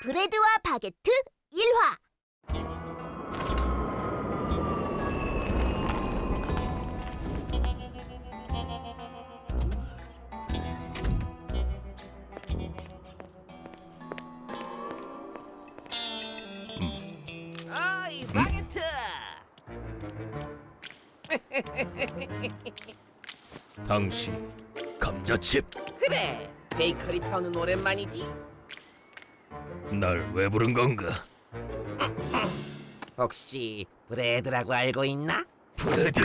브레드와 바게트 1화. 아이 바게트. 당신 감자칩. 그래 베이커리 타운은 오랜만이지 날 왜 부른 건가? 혹시 브레드라고 알고 있나? 브레드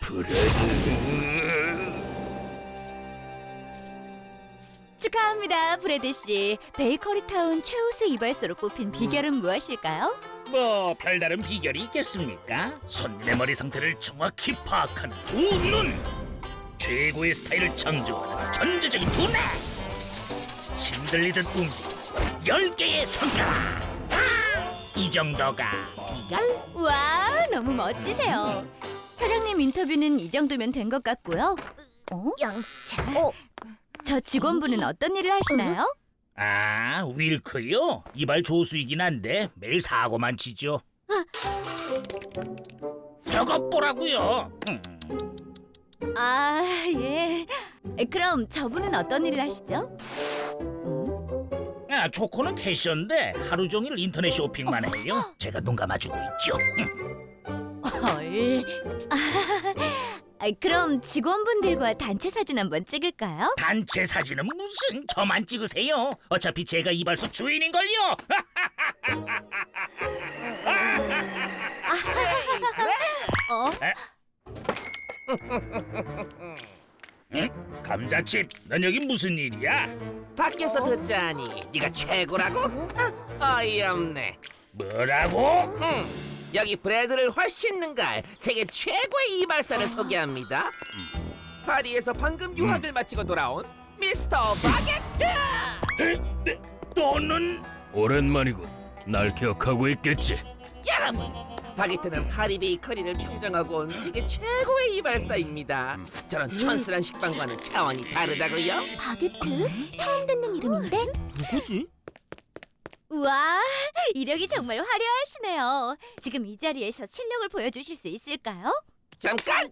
브레드 축하합니다, 브래드 씨. 베이커리 타운 최우수 이발소로 뽑힌 비결은 무엇일까요? 뭐 별다른 비결이 있겠습니까? 손님의 머리 상태를 정확히 파악하는 두 눈, 최고의 스타일을 창조하는 전제적인 두뇌, 신들리듯 움직이는 열 개의 손가락. 아, 이 정도가 비결? 와, 너무 멋지세요. 사장님 인터뷰는 이 정도면 된 것 같고요. 어? 영차 어, 저 직원분은 어떤 일을 하시나요? 아 윌크요? 이발 조수이긴 한데 매일 사고만 치죠. 저것 보라고요. 음. 아, 예. 그럼 저분은 어떤 일을 하시죠? 음? 아, 초코는 캐셔인데 하루 종일 인터넷 쇼핑만 해요. 제가 눈 감아주고 있죠. 음. 헐. 아, 그럼 직원분들과 단체 사진 한번 찍을까요? 단체 사진은 무슨 저만 찍으세요. 어차피 제가 이발소 주인인걸요. 어? 응? 감자칩, 넌 여기 무슨 일이야? 밖에서 듣자니 네가 최고라고? 아, 어이없네 뭐라고? 음, 여기 브레드를 훨씬 능가할 세계 최고의 이발사를 소개합니다 파리에서 방금 유학을 마치고 돌아온 미스터 바게트 네, 너는 오랜만이군 날 기억하고 있겠지 여러분 바게트는 파리 베이커리를 평정하고 온 세계 최고의 이발사입니다 저런 촌스런 식빵과는 차원이 다르다고요? 바게트? 처음 듣는 이름인데? 누구지? 우와, 이력이 정말 화려하시네요. 지금 이 자리에서 실력을 보여주실 수 있을까요? 잠깐!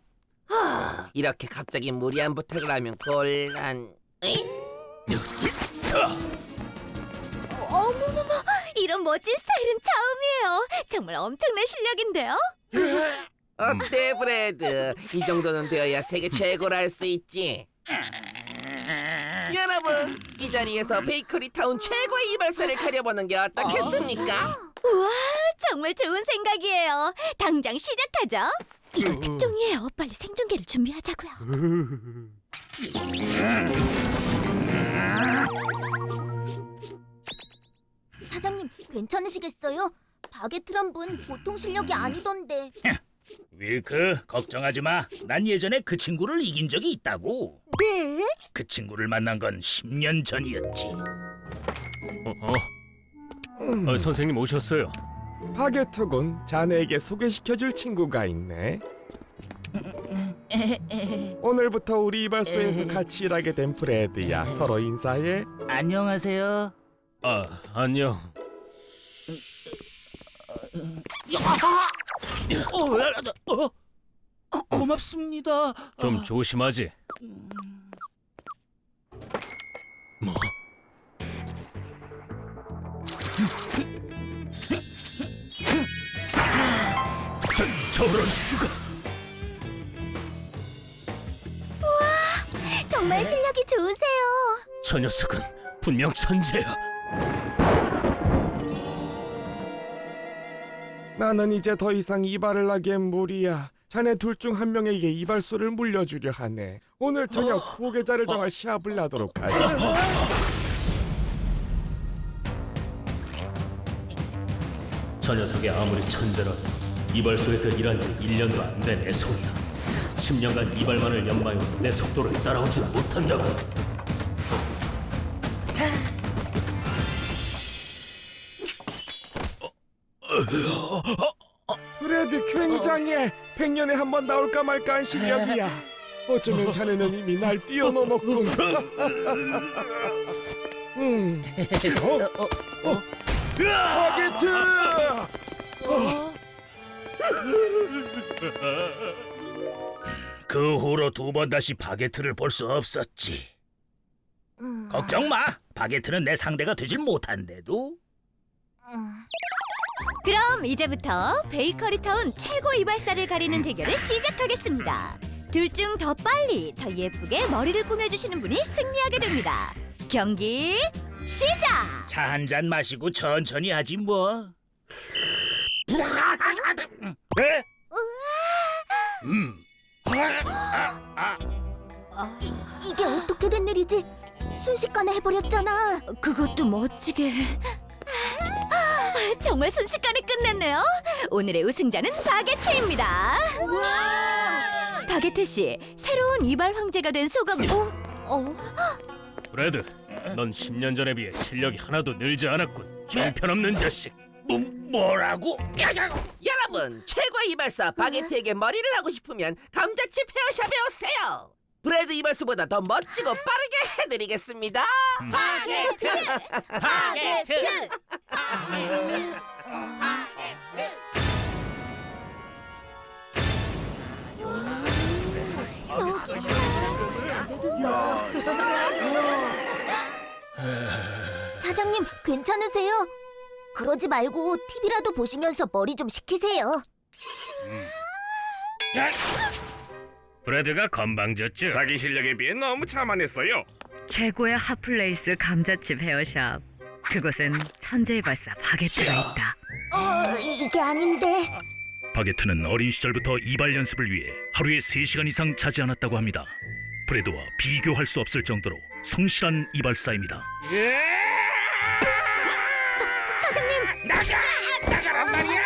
하, 이렇게 갑자기 무리한 부탁을 하면 곤란... 어머머머, 이런 멋진 스타일은 처음이에요. 정말 엄청난 실력인데요. 어때 브레드? 이 정도는 되어야 세계 최고를 할수 있지 여러분 이 자리에서 베이커리 타운 최고의 이발사를 가려보는 게 어떻겠습니까? 우와, 정말 좋은 생각이에요. 당장 시작하죠. 이건 특종이에요. 빨리 생중계를 준비하자고요. 괜찮으시겠어요? 바게트란 분 보통 실력이 아니던데 윌크 걱정하지 마. 난 예전에 그 친구를 이긴 적이 있다고. 네? 그 친구를 만난 건 10년 전이었지. 어, 어. 어, 선생님 오셨어요 바게트군 자네에게 소개시켜줄 친구가 있네. 오늘부터 우리 이발소에서 같이 일하게 된 브레드야. 서로 인사해. 안녕하세요. 아 안녕 어, 어, 고, 고맙습니다. 좀 조심하지. 뭐? 저, 저럴 수가. 정말 실력이 좋으세요. 저 녀석은 분명 천재야 나는 이제 더 이상 이발을 하기엔 무리야. 자네 둘 중 한 명에게 이발소를 물려주려 하네. 오늘 저녁 후계자를 정할 시합을 나도록 하지. 저 녀석이 아무리 천재라도 이발소에서 일한 지 1년도 안 된 애송이야 10년간 이발만을 연마해온 내 속도를 따라오지 못한다고 브레드 굉장해. 백년에 한 번 나올까 말까 한 실력이야. 어쩌면 자네는 이미 날 뛰어넘었군. 음, 어, 어, 어. 바게트! 그 후로 두 번 다시 바게트를 볼 수 없었지. 음, 걱정 마. 바게트는 내 상대가 되질 못한데도. 음. 그럼 이제부터 베이커리 타운 최고 이발사를 가리는 대결을 시작하겠습니다. 둘 중 더 빨리 더 예쁘게 머리를 꾸며주시는 분이 승리하게 됩니다. 경기 시작! 차 한 잔 마시고 천천히 하지 뭐. 에? 음. 이게 어떻게 된 일이지? 순식간에 해버렸잖아. 그것도 멋지게. 정말 순식간에 끝냈네요. 오늘의 우승자는 바게트입니다. 바게트 씨, 새로운 이발 황제가 된 소감. 어? 어? 브래드, 넌 10년 전에 비해 실력이 하나도 늘지 않았군. 형편없는 자식. 뭐, 뭐라고? 여러분 최고의 이발사 바게트에게 머리를 하고 싶으면 감자칩 헤어샵에 오세요. 브레드 이발소보다 더 멋지고 빠르게 해드리겠습니다. 바게트! 바게트! 사장님, 괜찮으세요? 그러지 말고 TV라도 보시면서 머리 좀 식히세요. 브래드가 건방졌죠. 자기 실력에 비해 너무 자만했어요. 최고의 핫플레이스 감자칩 헤어샵. 그곳엔 천재의 발사 바게트가 있다. 어, 이- 이게 아닌데. 바게트는 어린 시절부터 이발 연습을 위해 하루에 3시간 이상 자지 않았다고 합니다. 브레드와 비교할 수 없을 정도로 성실한 이발사입니다. 사, 사장님, 나가! 나가란 말이야!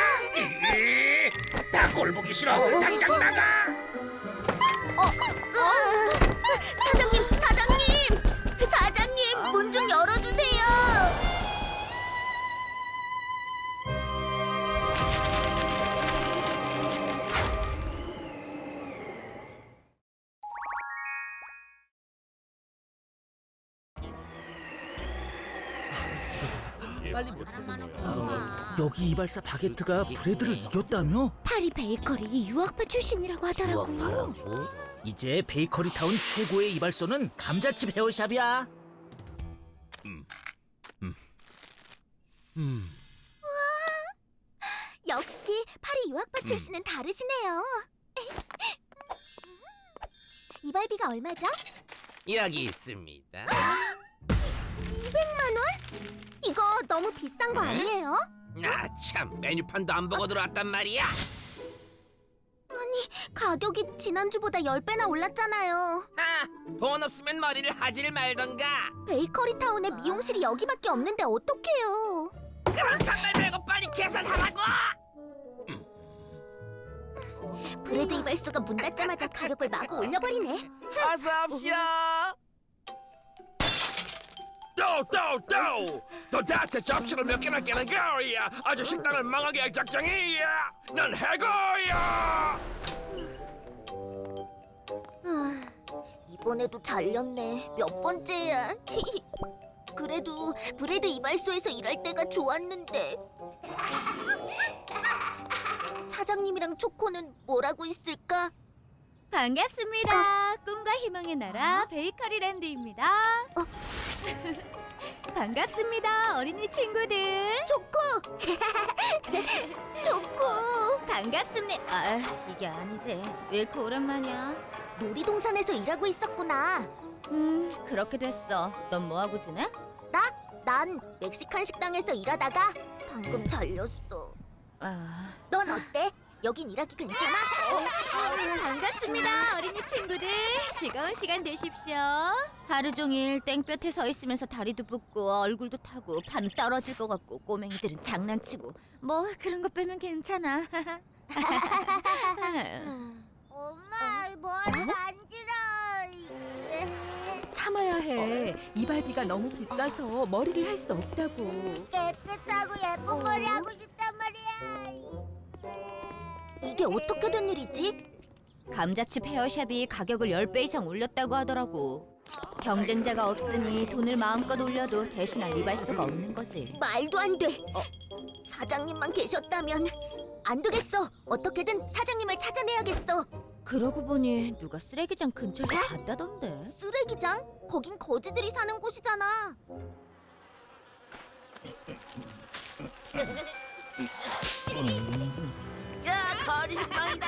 나꼴 보기 싫어! 당장 나가! 여기 이발사 바게트가 브레드를 이겼다며? 파리 베이커리 유학파 출신이라고 하더라고. 이제 베이커리 타운 최고의 이발소는 감자칩 헤어샵이야. 역시 파리 유학파 출신은 다르시네요. 이발비가 얼마죠? 여기 있습니다. 200만 원? 이거 너무 비싼 거 아니에요? 아 참 메뉴판도 안 보고 들어왔단 말이야. 가격이 지난주보다 10배나 올랐잖아요. 아, 돈 없으면 머리를 하질 말던가. 베이커리 타운에 미용실이 여기밖에 없는데 어떡해요? 그럼 정말 말고 빨리 계산하라고. 브레드 이발소가 문 닫자마자 가격을 마구 올려버리네. 어서 옵시오. 또또또 도대체 접시를 몇 개나 깨는 거야 아주 식당을 망하게 할 작정이야 난 해고야 아, 이번에도 잘렸네. 몇 번째야? 그래도 브레드 이발소에서 일할 때가 좋았는데. 사장님이랑 초코는 뭐라고 있을까? 반갑습니다. 꿈과 희망의 나라 베이커리 랜드입니다. 어. 반갑습니다, 어린이 친구들. 초코! 초코! 반갑습니다. 아, 이게 아니지. 왜 이렇게 오랜만이야? 놀이동산에서 일하고 있었구나. 음, 그렇게 됐어. 넌 뭐 하고 지내? 나? 난 멕시칸 식당에서 일하다가 방금 잘렸어. 아, 넌 어때? 여긴 일하기 괜찮아? 반갑습니다, 어린이 친구들. 즐거운 시간 되십시오. 하루 종일 땡볕에 서 있으면서 다리도 붓고 얼굴도 타고 반 떨어질 것 같고 꼬맹이들은 장난치고 뭐 그런 거 빼면 괜찮아. 엄마, 머리 간지러. 참아야 해. 이발비가 너무 비싸서 머리를 할 수 없다고. 깨끗하고 예쁜 머리 하고 말이야. 이게 어떻게 된 일이지? 감자칩 헤어샵이 가격을 10배 이상 올렸다고 하더라고. 경쟁자가 없으니 돈을 마음껏 올려도 대신할 이발소가 없는 거지. 말도 안 돼. 사장님만 계셨다면 안 되겠어. 어떻게든 사장님을 찾아내야겠어. 그러고 보니 누가 쓰레기장 근처에서 봤다던데. 쓰레기장? 거긴 거지들이 사는 곳이잖아. 야 거지 식빵이다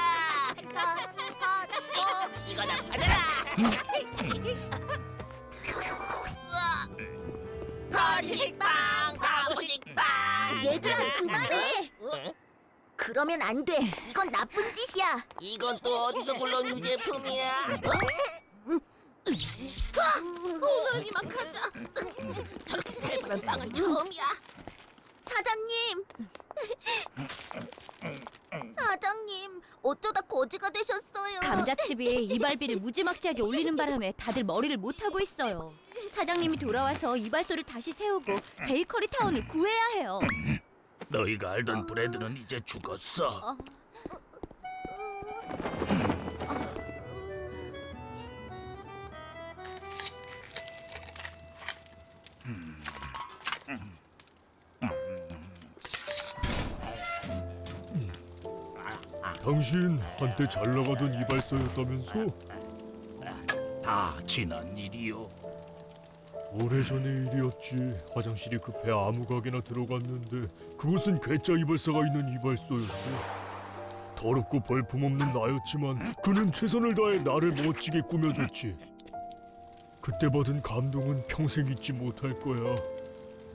이거 나 받아라 우와. 거지 식빵 거지 식빵 얘들아 그만해. 그러면 안 돼. 이건 나쁜 짓이야. 이건 또 어디서 굴러온 유제품이야? 오늘 이만하자 저렇게 살벌한 빵은 처음이야 사장님. 사장님, 어쩌다 거지가 되셨어요. 감자칩이 이발비를 무지막지하게 올리는 바람에 다들 머리를 못 하고 있어요. 사장님이 돌아와서 이발소를 다시 세우고 베이커리 타운을 구해야 해요. 너희가 알던 브레드는 이제 죽었어. 당신 한때 잘 나가던 이발소였다면서? 다 지난 일이요. 오래전의 일이었지. 화장실이 급해 아무 가게나 들어갔는데 그곳은 괴짜 이발사가 있는 이발소였어. 더럽고 볼품없는 나였지만 그는 최선을 다해 나를 멋지게 꾸며줬지. 그때 받은 감동은 평생 잊지 못할 거야.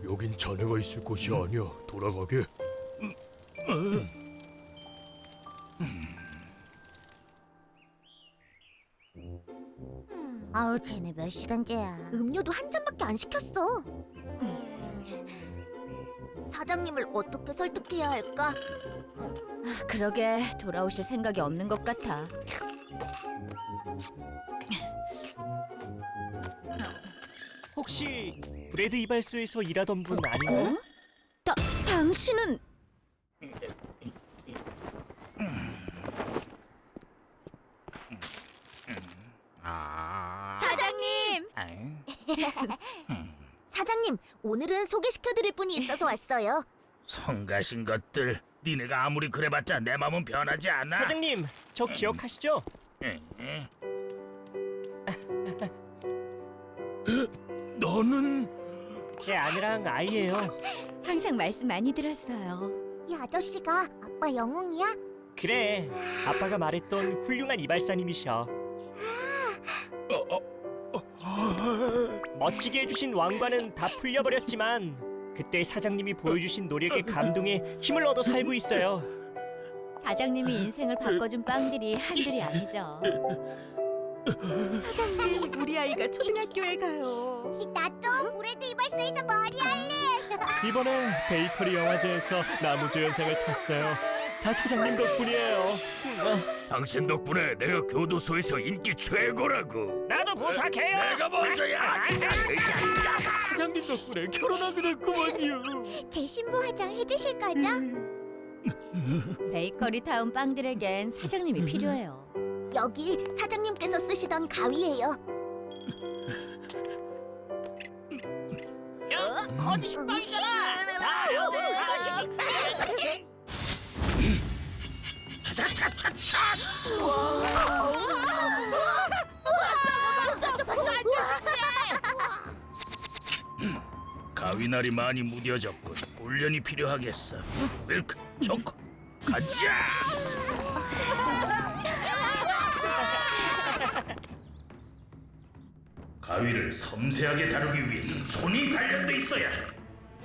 여긴 자네가 있을 곳이 아니야. 돌아가게. 아우, 쟤네 몇 시간째야. 음료도 한 잔밖에 안 시켰어. 사장님을 어떻게 설득해야 할까? 아, 그러게 돌아오실 생각이 없는 것 같아. 혹시 브레드 이발소에서 일하던 분 아닌가요? 다, 당신은 아. 사장님. 사장님, 오늘은 소개시켜드릴 분이 있어서 왔어요. 성가신 것들. 니네가 아무리 그래봤자 내 마음은 변하지 않아. 사장님, 저 기억하시죠? 에? 너는 제 아내랑 아이예요. 항상 말씀 많이 들었어요. 이 아저씨가 아빠 영웅이야? 그래, 아빠가 말했던 훌륭한 이발사님이셔. 멋지게 해주신 왕관은 다 풀려버렸지만 그때 사장님이 보여주신 노력에 감동해 힘을 얻어 살고 있어요. 사장님이 인생을 바꿔준 빵들이 한둘이 아니죠. 사장님, 우리 아이가 초등학교에 가요. 나도 브레드 이발소에서 머리 할래. 이번에 베이커리 영화제에서 나무조연상을 탔어요. 다 사장님 덕분이에요. 당신 덕분에 내가 교도소에서 인기 최고라고. 나도 부탁해요. 내가 먼저야. 사장님 덕분에 결혼하게 됐구만요. 제 신부 화장 해주실 거죠? 베이커리 타운 빵들에겐 사장님이 필요해요. 여기 사장님께서 쓰시던 가위예요. 거지 식빵이잖아 가위날이 많이 무뎌졌군. 훈련이 필요하겠어. 밀크, 초코, 가자. 가위를 섬세하게 다루기 위해서 손이 단련돼 있어야 해.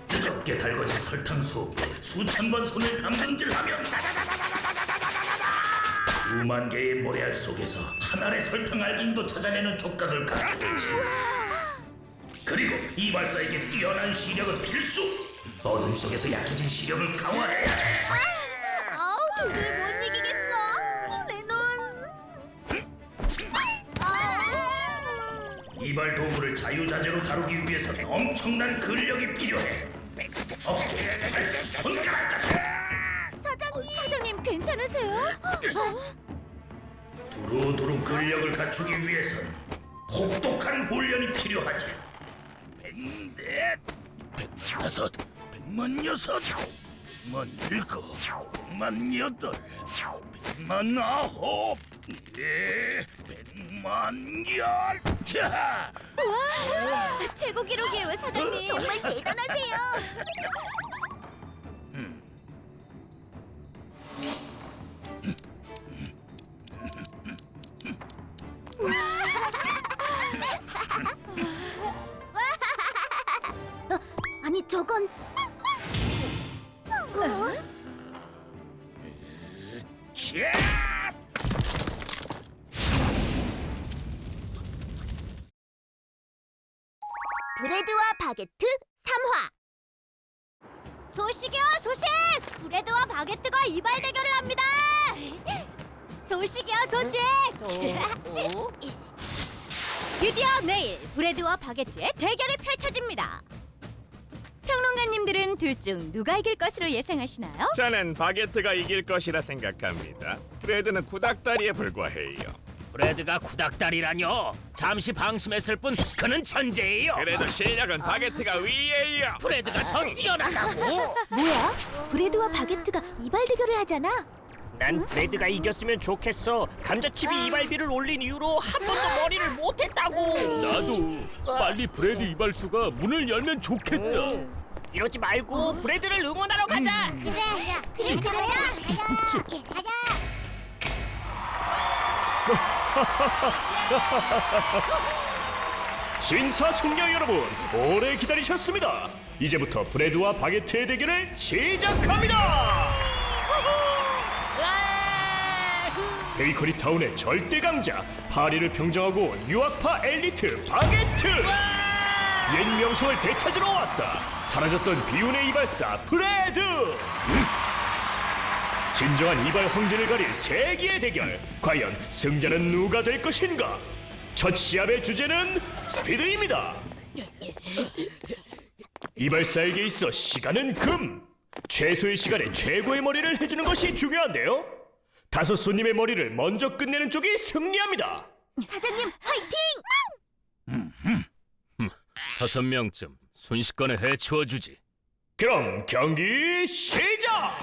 뜨겁게 달궈진 설탕 속에 수천 번 손을 담근질하면 수만 개의 모래알 속에서 하나의 설탕 알갱이도 찾아내는 촉각을 갖게 되지. 그리고 이발사에게 뛰어난 시력은 필수. 어둠 속에서 약해진 시력을 강화해야 해. 아우, 도저히 못 이기겠어. 내 눈. 아. 이발 도구를 자유자재로 다루기 위해서는 엄청난 근력이 필요해. 어깨, 팔, 손가락까지. 사장님. 사장님 괜찮으세요? 두루두루 근력을 갖추기 위해서는 혹독한 훈련이 필요하지. 백넷, 백다섯, 백만 여섯, 백만 일곱, 백만 여덟, 백만 아홉, 예, 백만 열. 자, 최고 기록이에요, 사장님. 정말 대단하세요. 저건 어? 자. 브레드와 바게트 3화 소식이요, 소식! 브레드와 바게트가 이발 대결을 합니다. 소식이요, 소식! 드디어 내일 브레드와 바게트의 대결이 펼쳐집니다. 평론가님들은 둘 중 누가 이길 것으로 예상하시나요? 저는 바게트가 이길 것이라 생각합니다. 브레드는 구닥다리에 불과해요. 브래드가 구닥다리라뇨. 잠시 방심했을 뿐 그는 천재예요. 그래도 실력은 바게트가 위에요. 브래드가 더 뛰어나다고. 뭐야? 브레드와 바게트가 이발 대결을 하잖아 난 브래드가 이겼으면 좋겠어. 감자칩이 이발비를 올린 이후로 한 번도 머리를 못했다고. 나도 빨리 브레드 이발소가 문을 열면 좋겠다. 이러지 말고 브래드를 응원하러 가자. 그래 그래 가자 가자 신사숙녀 여러분, 오래 기다리셨습니다. 이제부터 브레드와 바게트의 대결을 시작합니다. 베이커리 타운의 절대 강자, 파리를 평정하고 온 유학파 엘리트 바게트. 옛 명성을 되찾으러 왔다. 사라졌던 비운의 이발사 브레드. 진정한 이발 황제를 가릴 세기의 대결. 과연 승자는 누가 될 것인가? 첫 시합의 주제는 스피드입니다. 이발사에게 있어 시간은 금. 최소의 시간에 최고의 머리를 해주는 것이 중요한데요. 다섯 손님의 머리를 먼저 끝내는 쪽이 승리합니다. 사장님 화이팅 다섯 명쯤 순식간에 해치워주지. 그럼 경기 시작!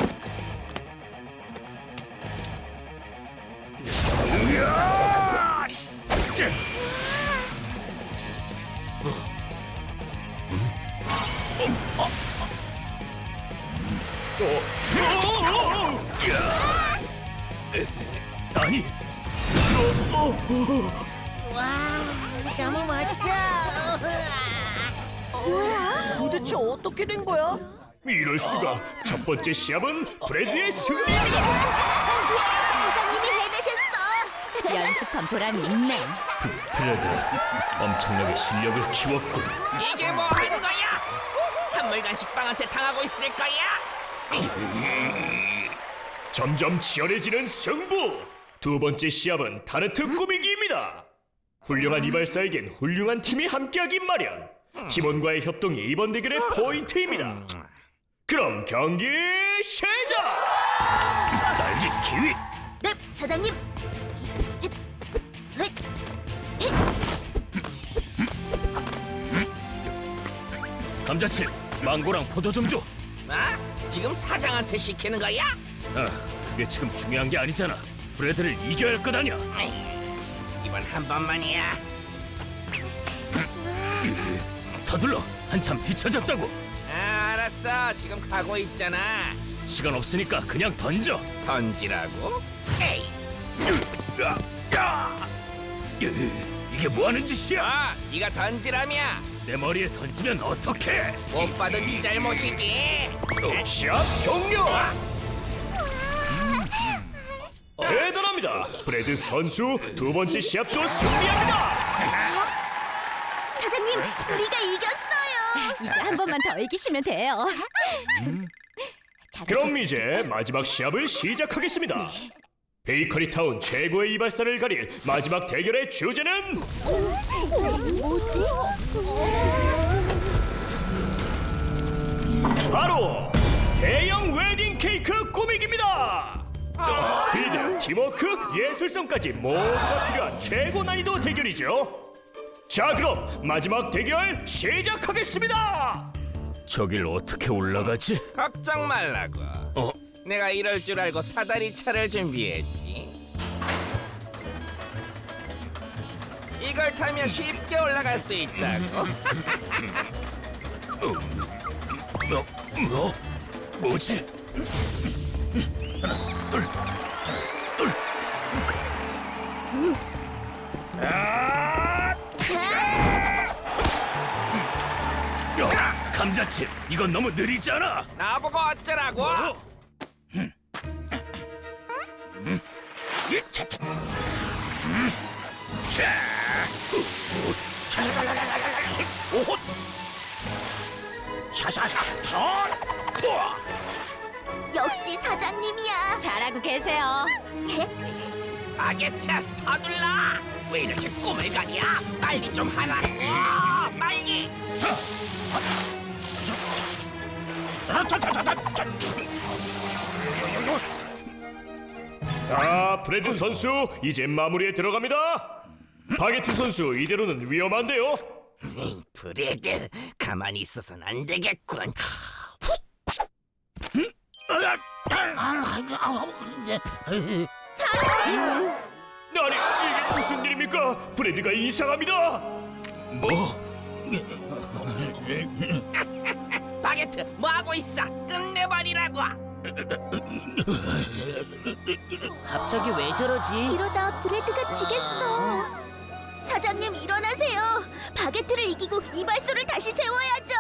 아니, 도대체 어떻게 된 거야? 이럴 수가. 첫 번째 시합은 브레드의 승리입니다. 해내셨어 연습한 보람이 있네. 브레드 엄청나게 실력을 키웠군. 이게 뭐 하는 거야? 한물간 식빵한테 당하고 있을 거야? 점점 치열해지는 승부. 두 번째 시합은 타르트 꾸미기입니다. 훌륭한 이발사에겐 훌륭한 팀이 함께하기 마련. 팀원과의 협동이 이번 대결의 포인트입니다. 그럼 경기 시작! 날개 키위. 네 사장님 헷, 헷. 감자칩, 망고랑 포도 좀 줘. 아? 지금 사장한테 시키는 거야? 아, 그게 지금 중요한 게 아니잖아. 브레드를 이겨야 할 것 아니야. 아이, 이번 한 번만이야. 서둘러, 한참 뒤쳐졌다고. 아, 알았어. 지금 가고 있잖아. 시간 없으니까 그냥 던져. 던지라고? 에이, 야, 야. 이게 뭐 하는 짓이야? 아, 네가 던지라며. 내 머리에 던지면 어떡해? 못 봐도 네 잘못이지. 시합 종료! 대단합니다. 브레드 선수 두 번째 시합도 승리합니다. 사장님 우리가 이겼어요 이제 한 번만 더 이기시면 돼요. 그럼 이제 마지막 시합을 시작하겠습니다. 베이커리 타운 최고의 이발사를 가릴 마지막 대결의 주제는 뭐지? 바로 대형 웨딩 케이크 꾸미기입니다. 스피드, 팀워크, 예술성까지 모두가 필요한 최고 난이도 대결이죠. 자 그럼 마지막 대결 시작하겠습니다. 저길 어떻게 올라가지? 걱정 말라고. 어? 내가 이럴 줄 알고 사다리 차를 준비했지. 이걸 타면 쉽게 올라갈 수 있다고. 뭐? 뭐? 뭐지? 야, 감자칩, 이건 너무 느리잖아. 나보고 어쩌라고? 이, 차, 차. 음. 자, 후, 후, 차. 오호. 샤샤샤, 차. 우와. 역시 사장님이야. 잘하고 계세요. 바게트 서둘러. 왜 이렇게 꿈을 가냐? 빨리 좀 하라고. 빨리. 자 브레드 선수 이제 마무리에 들어갑니다. 바게트 선수 이대로는 위험한데요. 브레드 가만히 있어서는 안 되겠군. 아니 이게 무슨 일입니까? 브레드가 이상합니다. 뭐? 바게트 뭐 하고 있어? 끝내버리라고. 갑자기 왜 저러지? 이러다 브레드가 지겠어. 사장님 일어나세요. 바게트를 이기고 이발소를 다시 세워야죠.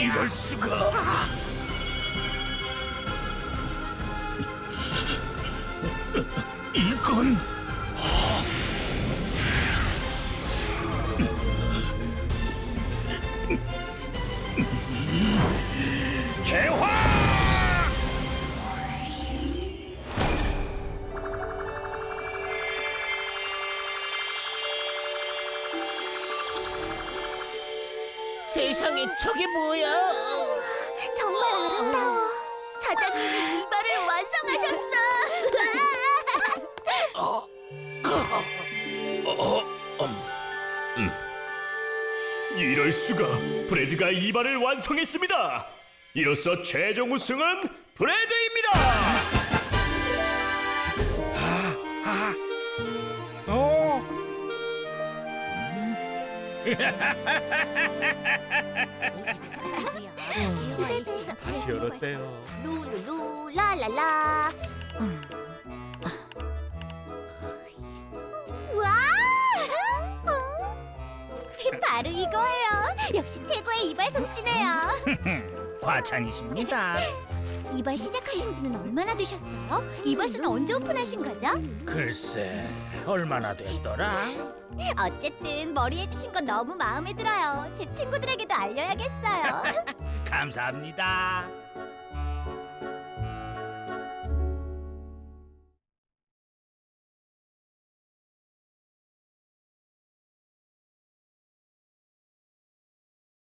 이럴 수가. 이건 저게 뭐야? 정말 아름다워. 사장님이 이 발을 완성하셨어. 이럴 수가 브레드가 이 발을 완성했습니다. 이로써 최종 우승은 브레드입니다. 다 열었대요. 루루루 라라라. 와! 바로 이거예요. 역시 최고의 이발 솜씨네요. 과찬이십니다. 이발 시작하신 지는 얼마나 되셨어요? 이발소는 언제 오픈하신 거죠? 글쎄, 얼마나 됐더라? 어쨌든 머리 해주신 건 너무 마음에 들어요. 제 친구들에게도 알려야겠어요. 감사합니다.